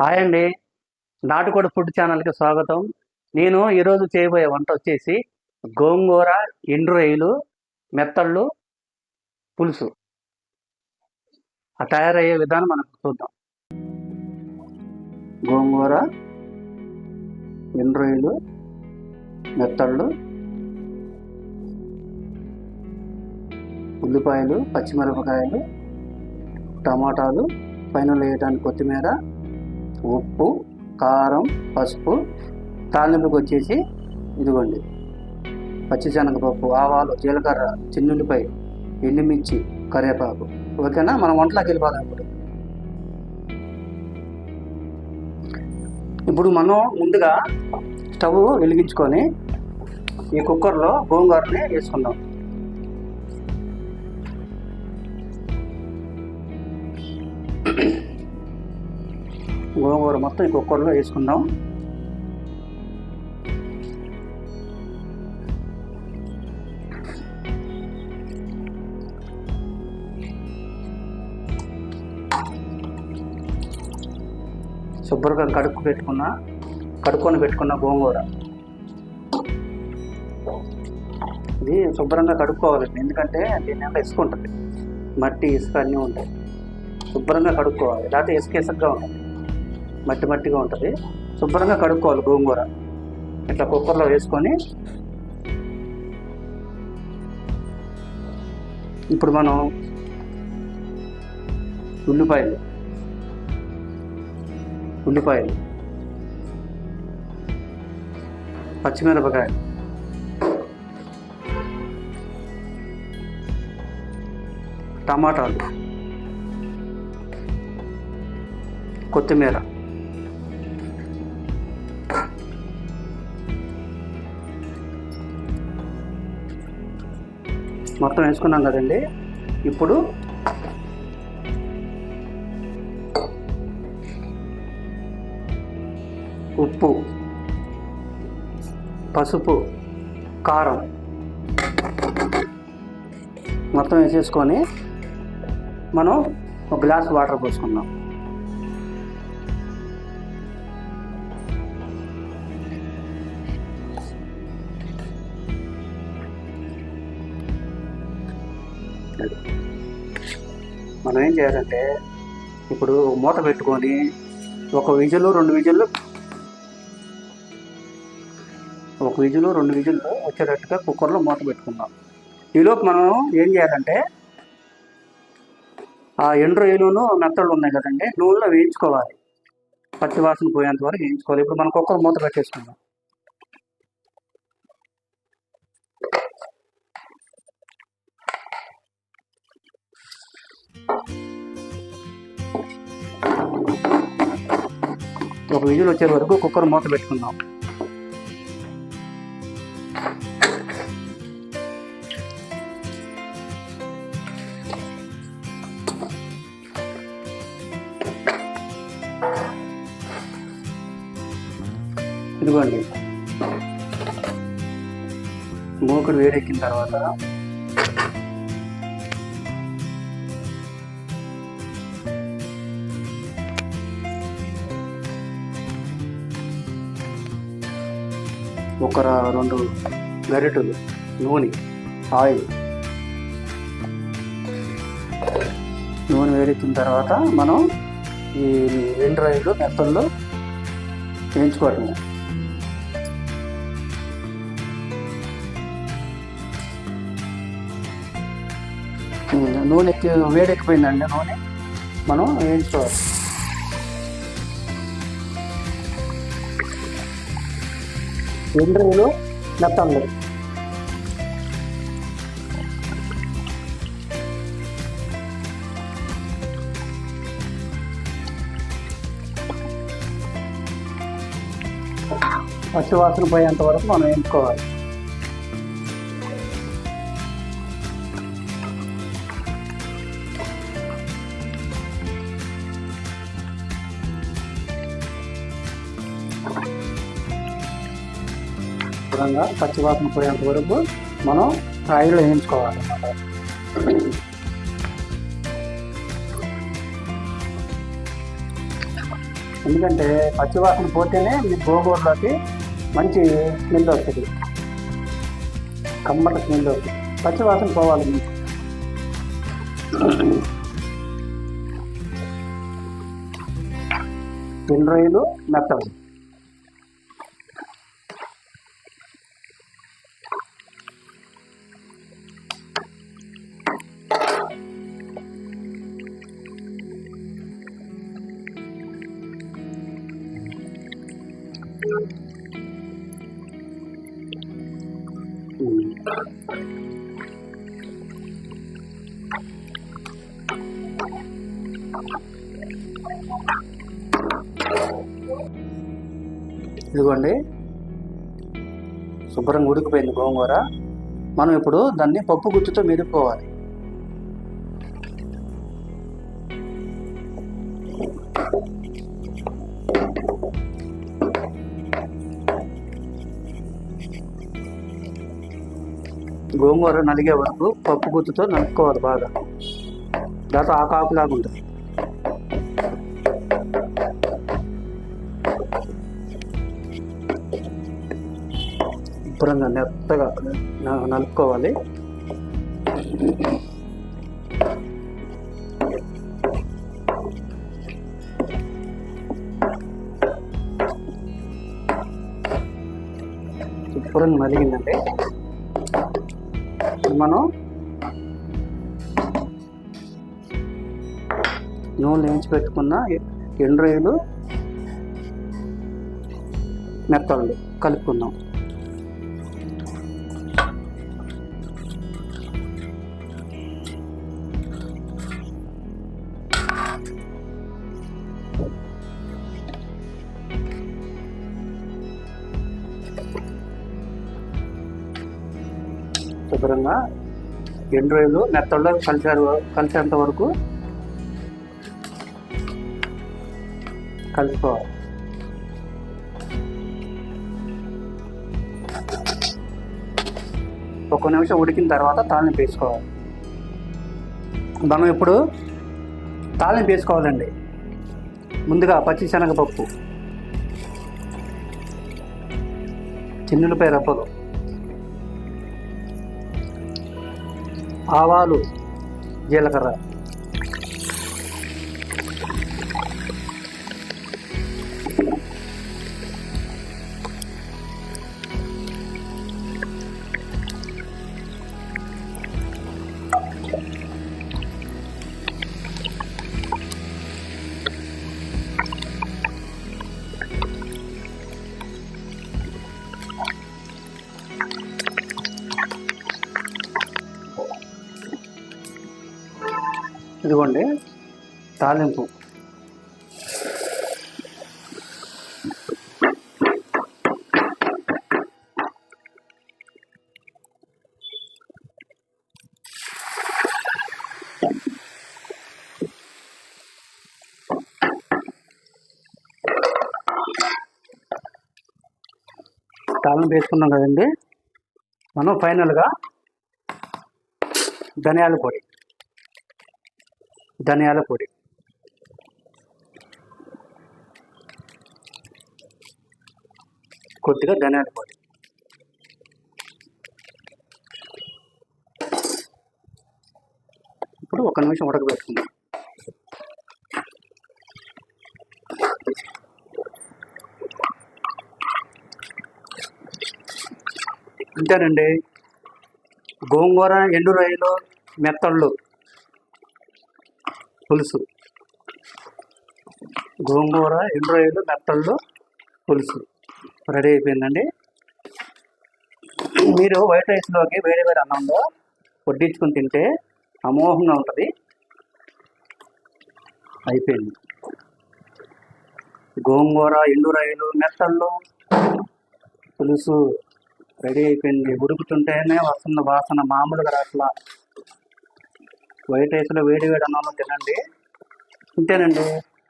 Hi అండి. నాటుకోడి food ఛానల్కి స్వాగతం. నేను ఈరోజు చేయబోయే వంట వచ్చేసి గోంగూర ఎండు రొయ్యలు మెత్తళ్ళు పులుసు. ఆ తయారయ్యే విధానం మనం చూద్దాం. గోంగూర ఎండు రొయ్యలు మెత్తళ్ళు ఉల్లిపాయలు పచ్చిమిరపకాయలు టమాటాలు పైన వేయడానికి కొత్తిమీర ఉప్పు కారం పసుపు. తాలింపుకి వచ్చేసి ఇదిగోండి. పచ్చిశనగపప్పు ఆవాలు జీలకర్ర చిన్నుల్లిపాయ ఎండుమిర్చి కరివేపాకు. ఓకేనా? మనం వంటలోకి వెళ్ళిపోదాం ఇప్పుడు. ఇప్పుడు మనం ముందుగా స్టవ్ వెలిగించుకొని ఈ కుక్కర్లో గోంగూరని వేసుకుందాం. గోంగూర మొత్తం ఈ కుక్కర్లో వేసుకుందాం. శుభ్రంగా కడుక్కు పెట్టుకున్న కడుక్కొని పెట్టుకున్న గోంగూర. ఇది శుభ్రంగా కడుక్కోవాలండి ఎందుకంటే దీని అంతా ఇసుక ఉంటుంది మట్టి ఇసుక అన్నీ ఉంటాయి. శుభ్రంగా కడుక్కోవాలి. లేకపోతే ఇసుక ఇసుకగా ఉంటుంది. మట్టి మట్టిగా ఉంటుంది. శుభ్రంగా కడుక్కోవాలి గోంగూర. ఇట్లా కుక్కర్లో వేసుకొని ఇప్పుడు మనం ఉల్లిపాయలు ఉల్లిపాయలు పచ్చిమిరపకాయలు టమాటాలు కొత్తిమీర. మొత్తం వేసుకున్నాం కదండి. ఇప్పుడు ఉప్పు పసుపు కారం మొత్తం వేసేసుకొని మనం ఒక గ్లాస్ వాటర్ పోసుకుందాం. మనం ఏం చేయాలంటే ఇప్పుడు మూత పెట్టుకొని ఒక విజులు రెండు విజులు. ఒక విజులు రెండు విజులు వచ్చేటట్టుగా కుక్కర్లో మూత పెట్టుకుందాం. ఈలోపు మనం ఏం చేయాలంటే ఆ ఎండు రొయ్యలును మెత్తళ్ళు ఉన్నాయి కదండి నూనెలో వేయించుకోవాలి. పచ్చి వాసన పోయేంత వరకు వేయించుకోవాలి. ఇప్పుడు మనం కుక్కర్ మూత పెట్టేసుకుందాం. ఒక విజులు వచ్చే వరకు కుక్కర్ మూత పెట్టుకుందాం. ఇదిగోండి. మూకుడు వేడెక్కిన తర్వాత ఒక రెండు గరిటెలు నూనె ఆయిల్. నూనె వేడెక్కిన తర్వాత మనం ఈ రెండు రైలు మెత్తల్లో వేయించుకోవటం నూనె వేడెక్కిపోయిందండి నూనె. మనం వేయించుకోవాలి. ఎండ్రీలు మెత్తంలు పచ్చివాసన పోయేంత వరకు మనం ఎంచుకోవాలి. శుభ్రంగా పచ్చివాసన పోయేంత వరకు మనం ఆయిల్ వేయించుకోవాలి. ఎందుకంటే పచ్చివాసన పోతేనే మీ గోంగూరలోకి మంచి స్మెల్ వస్తుంది. కమ్మట స్మెల్ వస్తుంది. పచ్చివాసన పోవాలి మీకు. రెండు రొయ్యలు మెత్తవి. ఇదిగోండి. శుభ్రంగా ఉడికిపోయింది గోంగూర. మనం ఇప్పుడు దాన్ని పప్పు గుత్తుతో మెదుపుకోవాలి. గోంగూర నలిగే వరకు పప్పు గుత్తుతో నలుపుకోవాలి బాగా. దాంతో ఆకాకులాగా ఉంటుంది. శుభ్రంగా మెత్తగా నలుపుకోవాలి. శుభ్రంగా నలిగిందంటే మనం నూనె వేయించి పెట్టుకున్న ఎ- ఎండు రొయ్యలు కలుపుకుందాం. శుభ్రంగా ఎండు రొయ్యలు మెత్తల్లో కలిసారు కలిసేంత వరకు కలుపుకోవాలి ఒక నిమిషం ఉడికిన తర్వాత తాలింపు వేసుకోవాలి మనం ఇప్పుడు తాళింపు వేసుకోవాలండి ముందుగా పచ్చి శనగపప్పు చిన్నులపై రప్పలు ఆవాలు జీలకర్ర. ఇదిగోండి తాలింపు. తాలింపు వేసుకున్నాం కదండి. మనం ఫైనల్గా ధనియాల పొడి. ధనియాల పొడి. కొద్దిగా ధనియాల పొడి. ఇప్పుడు ఒక నిమిషం ఉడకబెట్టుకుందాం. అంతేనండి. గోంగూర ఎండు రొయ్యలు మెత్తళ్ళు. పులుసు. గోంగూర ఎండ్రాయిలు మెత్తళ్ళు పులుసు. రెడీ అయిపోయిందండి. మీరు వైట్ రైస్లోకి వేడి వేడి అన్నంలో వడ్డించుకుని తింటే అమోఘంగా ఉంటుంది. అయిపోయింది. గోంగూర ఎండు మెత్తళ్ళు పులుసు రెడీ అయిపోయింది. ఉడుకుతుంటేనే వస్తున్న వాసన మామూలుగా రాట్లా. వైట్ రైస్లో వేడి వేడి అన్నంలో తినండి. ఇంతేనండి.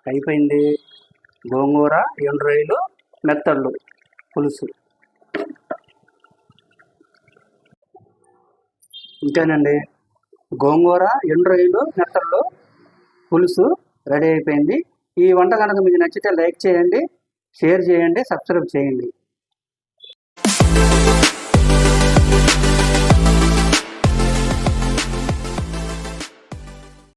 అయిపోయింది. గోంగూర ఎండు రొయ్యలు మెత్తళ్ళు పులుసు. ఇంతేనండి. గోంగూర ఎండు రొయ్యలు మెత్తళ్ళు పులుసు రెడీ అయిపోయింది. ఈ వంట కనుక మీకు నచ్చితే లైక్ చేయండి షేర్ చేయండి సబ్స్క్రైబ్ చేయండి.